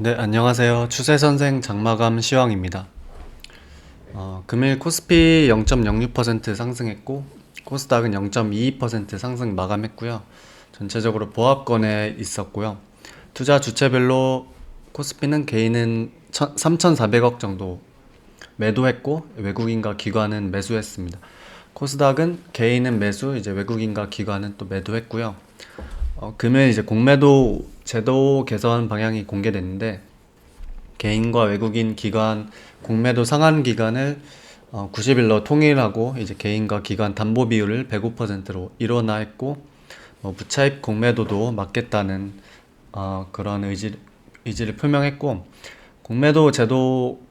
네, 안녕하세요. 추세선생 장마감 시황입니다. 어, 금일 코스피 0.06% 상승했고, 코스닥은 0.22% 상승 마감했고요. 전체적으로 보합권에 있었고요. 투자 주체별로 코스피는 개인은 3,400억 정도 매도했고, 외국인과 기관은 매수했습니다. 코스닥은 개인은 매수, 이제 외국인과 기관은 또 매도했고요. 어, 금일 이제 공매도 제도 개선 방향이 공개됐는데 개인과 외국인 기관 공매도 상한 기간을 어, 90일로 통일하고 이제 개인과 기관 담보 비율을 105%로 일원화했고 어, 무차입 공매도도 막겠다는 어, 그런 의지, 의지를 표명했고 공매도 제도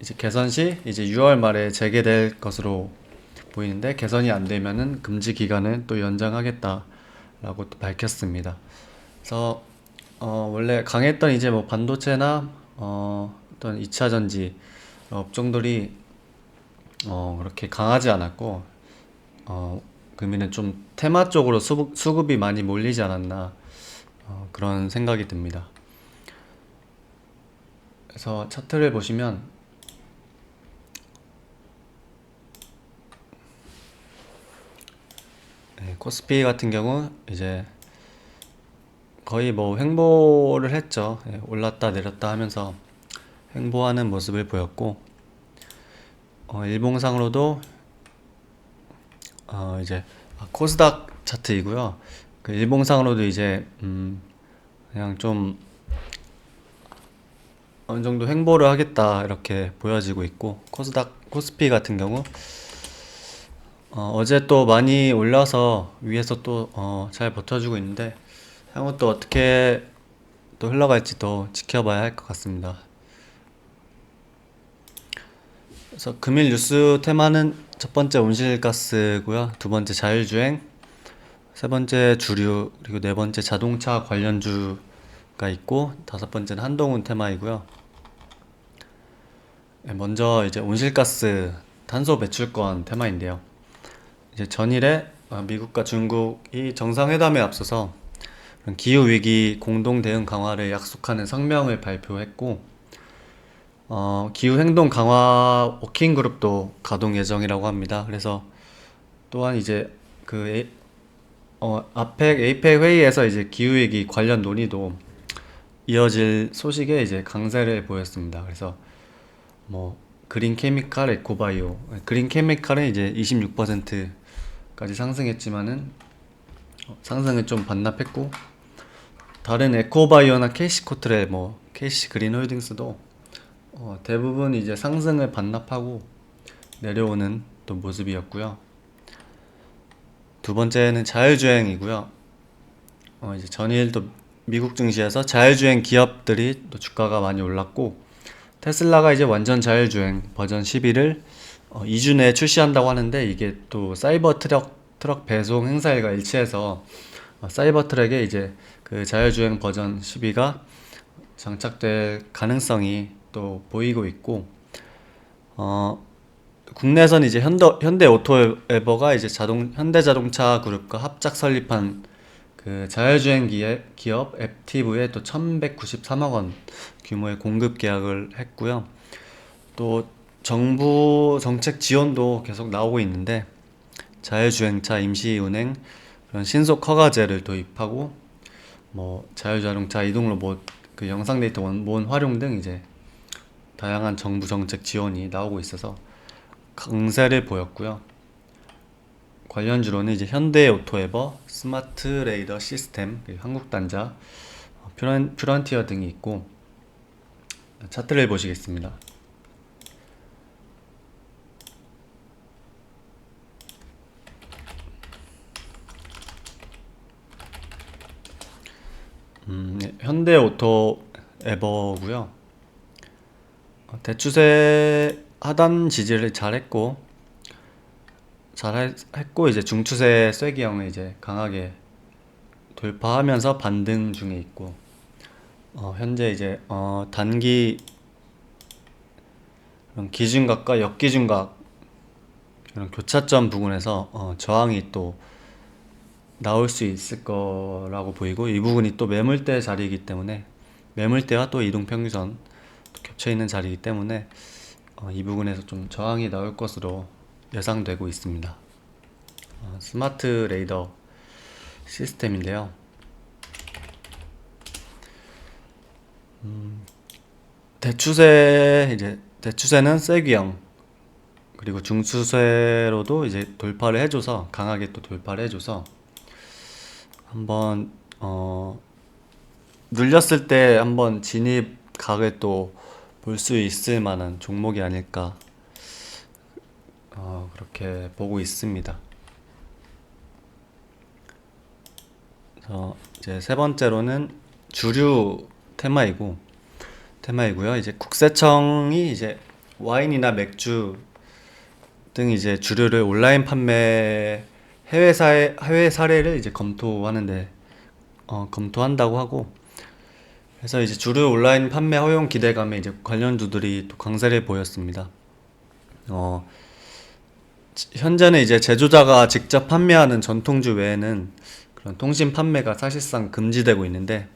이제 개선 시 이제 6월 말에 재개될 것으로 보이는데 개선이 안 되면은 금지 기간을 또 연장하겠다라고 또 밝혔습니다. 그래서 어 원래 강했던 이제 뭐 반도체나 어 어떤 2차 전지 업종들이 어 그렇게 강하지 않았고 어 금일은 좀 테마 쪽으로 수급, 수급이 많이 몰리지 않았나 어 그런 생각이 듭니다. 그래서 차트를 보시면 네, 코스피 같은 경우 이제 거의 뭐 횡보를 했죠. 예, 올랐다 내렸다 하면서 횡보하는 모습을 보였고, 어, 일봉상으로도 어, 이제 아, 코스닥 차트이고요. 그 일봉상으로도 이제 음, 그냥 좀 어느 정도 횡보를 하겠다 이렇게 보여지고 있고, 코스닥 코스피 같은 경우 어, 어제 또 많이 올라서 위에서 또 어, 잘 버텨주고 있는데 향후 또 어떻게 또 흘러갈지 또 지켜봐야 할 것 같습니다. 그래서 금일 뉴스 테마는 첫 번째 온실가스고요. 두 번째 자율주행, 세 번째 주류, 그리고 네 번째 자동차 관련주가 있고 다섯 번째는 한동훈 테마이고요. 네, 먼저 이제 온실가스 탄소 배출권 테마인데요. 이제 전일에 어, 미국과 중국이 정상회담에 앞서서 기후 위기 공동 대응 강화를 약속하는 성명을 발표했고 어, 기후 행동 강화 워킹 그룹도 가동 예정이라고 합니다. 그래서 또한 이제 그 에이, 어, 아펙 에이펙 회의에서 이제 기후 위기 관련 논의도 이어질 소식에 이제 강세를 보였습니다. 그래서 뭐 그린 케미칼, 에코바이오, 그린 케미칼은 이제 26%까지 상승했지만은 어, 상승을 좀 반납했고 다른 에코바이오나 캐시코트레 뭐 캐시 그린홀딩스도 어, 대부분 이제 상승을 반납하고 내려오는 또 모습이었고요. 두 번째는 자율주행이고요. 어, 이제 전일 또 미국 증시에서 자율주행 기업들이 또 주가가 많이 올랐고 테슬라가 이제 완전 자율주행 버전 11을 어, 2주 내에 출시한다고 하는데 이게 또 사이버 트럭 트럭 배송 행사일과 일치해서 어, 사이버 트럭에 이제 그 자율주행 버전 12가 장착될 가능성이 또 보이고 있고 어 국내선 이제 현대 현대 오토 에버가 이제 자동 현대 자동차 그룹과 합작 설립한 그 자율주행 기업, 기업 앱티브에 또 1193억 원 규모의 공급 계약을 했고요. 또 정부 정책 지원도 계속 나오고 있는데 자율주행차 임시 운행 그런 신속 허가제를 도입하고 뭐 자율자동차 이동 로봇 그 영상 데이터 원본 활용 등 이제 다양한 정부 정책 지원이 나오고 있어서 강세를 보였고요. 관련 주로는 이제 현대 오토에버, 스마트 레이더 시스템, 한국 단자, 퓨런, 퓨런티어 등이 있고 차트를 보시겠습니다. 음, 네, 현대 오토 에버고요. 어, 대추세 하단 지지를 잘했고 잘했고 이제 중추세 쐐기형을 이제 강하게 돌파하면서 반등 중에 있고 어, 현재 이제 어, 단기 기준각과 역기준각 이런 교차점 부분에서 어, 저항이 또 나올 수 있을 거라고 보이고 이 부분이 또 매물대 자리이기 때문에 매물대와 또 이동평균선 또 겹쳐 있는 자리이기 때문에 어, 이 부분에서 좀 저항이 나올 것으로 예상되고 있습니다. 어, 스마트 레이더 시스템인데요. 음, 대추세 이제 대추세는 세기형 그리고 중추세로도 이제 돌파를 해줘서 강하게 또 돌파를 해줘서 한번 어 눌렸을 때 한번 진입 각을 또 볼 수 있을 만한 종목이 아닐까 어 그렇게 보고 있습니다. 그래서 이제 세 번째로는 주류 테마이고 테마이고요. 이제 국세청이 이제 와인이나 맥주 등 이제 주류를 온라인 판매 해외 사례 해외 사례를 이제 검토하는데 어, 검토한다고 하고 그래서 이제 주류 온라인 판매 허용 기대감에 이제 관련주들이 또 강세를 보였습니다. 어, 지- 현재는 이제 제조자가 직접 판매하는 전통주 외에는 그런 통신 판매가 사실상 금지되고 있는데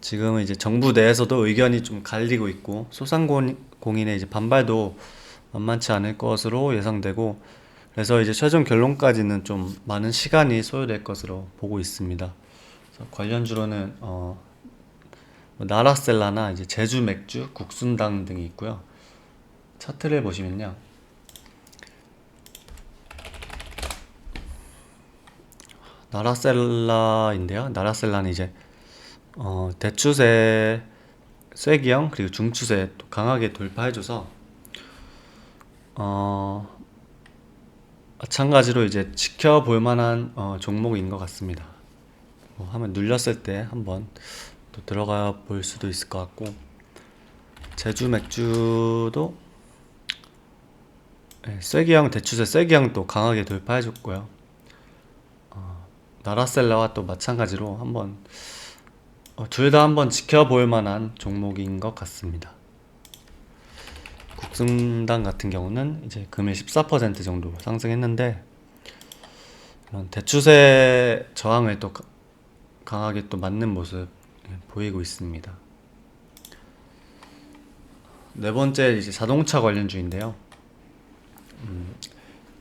지금은 이제 정부 내에서도 의견이 좀 갈리고 있고 소상공인의 이제 반발도 만만치 않을 것으로 예상되고 그래서 이제 최종 결론까지는 좀 많은 시간이 소요될 것으로 보고 있습니다. 관련주로는 어, 뭐 나라셀라나 이제 제주 맥주, 국순당 등이 있고요. 차트를 보시면요. 나라셀라인데요. 나라셀라는 이제 어, 대추세, 쐐기형 그리고 중추세 또 강하게 돌파해줘서 어, 마찬가지로 이제 지켜볼 만한 어, 종목인 것 같습니다. 뭐 한번 눌렸을 때 한번 또 들어가 볼 수도 있을 것 같고 제주 맥주도 네, 쐐기형 대추세 쐐기형 또 강하게 돌파해줬고요. 어, 나라셀라와 또 마찬가지로 한번 어, 둘다 한번 지켜볼 만한 종목인 것 같습니다. 국승당 같은 경우는 이제 금일 14% 정도 상승했는데 대추세 저항을 또 가- 강하게 또 맞는 모습 예, 보이고 있습니다. 네 번째 이제 자동차 관련주인데요.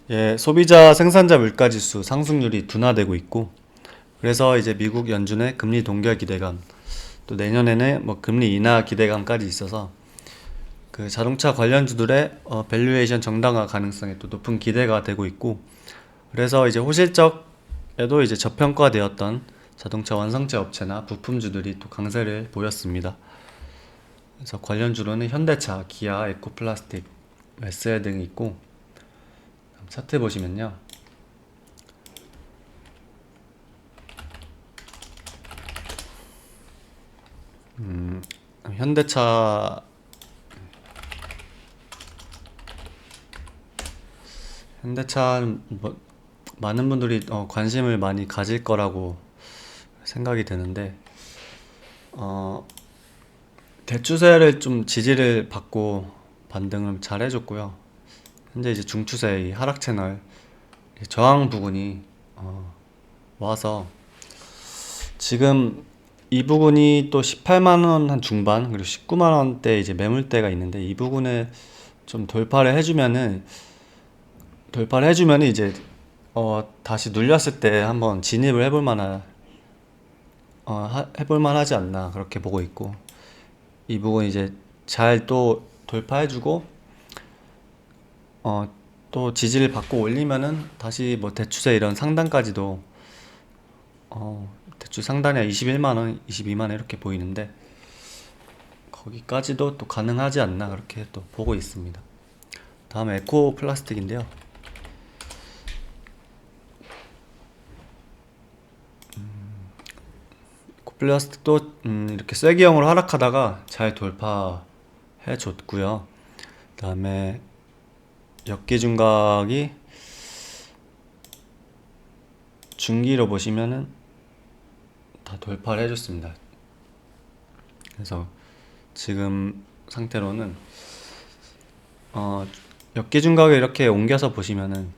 예, 소비자 생산자 물가 지수 상승률이 둔화되고 있고 그래서 이제 미국 연준의 금리 동결 기대감 또 내년에는 뭐 금리 인하 기대감까지 있어서 그 자동차 관련주들의 어, 밸류에이션 정당화 가능성에 또 높은 기대가 되고 있고 그래서 이제 호실적에도 이제 저평가되었던 자동차 완성체 업체나 부품주들이 또 강세를 보였습니다. 그래서 관련주로는 현대차, 기아, 에코플라스틱, SL 등이 있고 차트 보시면요. 음, 현대차 현대차는 뭐 많은 분들이 어, 관심을 많이 가질 거라고 생각이 드는데 어, 대추세를 좀 지지를 받고 반등을 잘 해줬고요. 현재 이제 중추세 이 하락 채널 이 저항 부분이 어, 와서 지금 이 부분이 또 18만 원 한 중반 그리고 19만 원대 이제 매물대가 있는데 이 부분을 좀 돌파를 해주면은 돌파를 해주면은 이제 어 다시 눌렸을 때 한번 진입을 해볼 만한 어 하- 해볼 만하지 않나 그렇게 보고 있고 이 부분 이제 잘 또 돌파해주고 어 또 지지를 받고 올리면은 다시 뭐 대추세 이런 상단까지도 어 대추 상단이 21만 원, 22만 원 이렇게 보이는데 거기까지도 또 가능하지 않나 그렇게 또 보고 있습니다. 다음에 에코 플라스틱인데요. 에코 플라스틱도 음, 이렇게 쐐기형으로 하락하다가 잘 돌파해 줬고요. 그다음에 역기 중각이 중기로 보시면은 다 돌파를 해줬습니다. 그래서 지금 상태로는 어, 역기 중각을 이렇게 옮겨서 보시면은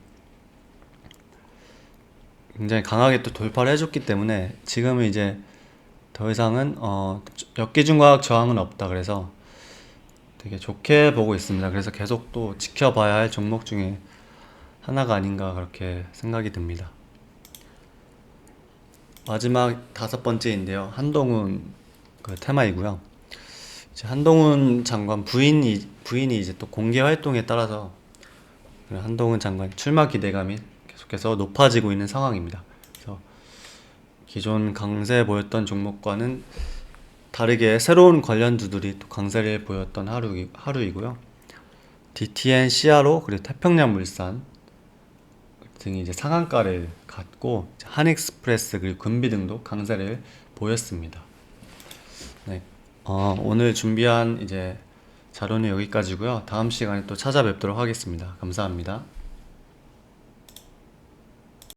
굉장히 강하게 또 돌파를 해줬기 때문에 지금은 이제 더 이상은 어, 엽기중과학 저항은 없다 그래서 되게 좋게 보고 있습니다. 그래서 계속 또 지켜봐야 할 종목 중에 하나가 아닌가 그렇게 생각이 듭니다. 마지막 다섯 번째인데요. 한동훈 그 테마이고요. 이제 한동훈 장관 부인이 부인이 이제 또 공개 활동에 따라서 그 한동훈 장관 출마 기대감이 계속해서 높아지고 있는 상황입니다. 기존 강세 보였던 종목과는 다르게 새로운 관련주들이 또 강세를 보였던 하루 하루이고요. DTN, CRO 그리고 태평양 물산 등이 이제 상한가를 이제 한익스프레스 그리고 금비 등도 강세를 보였습니다. 네. 어, 오늘 준비한 이제 자료는 여기까지고요. 다음 시간에 또 찾아뵙도록 하겠습니다. 감사합니다.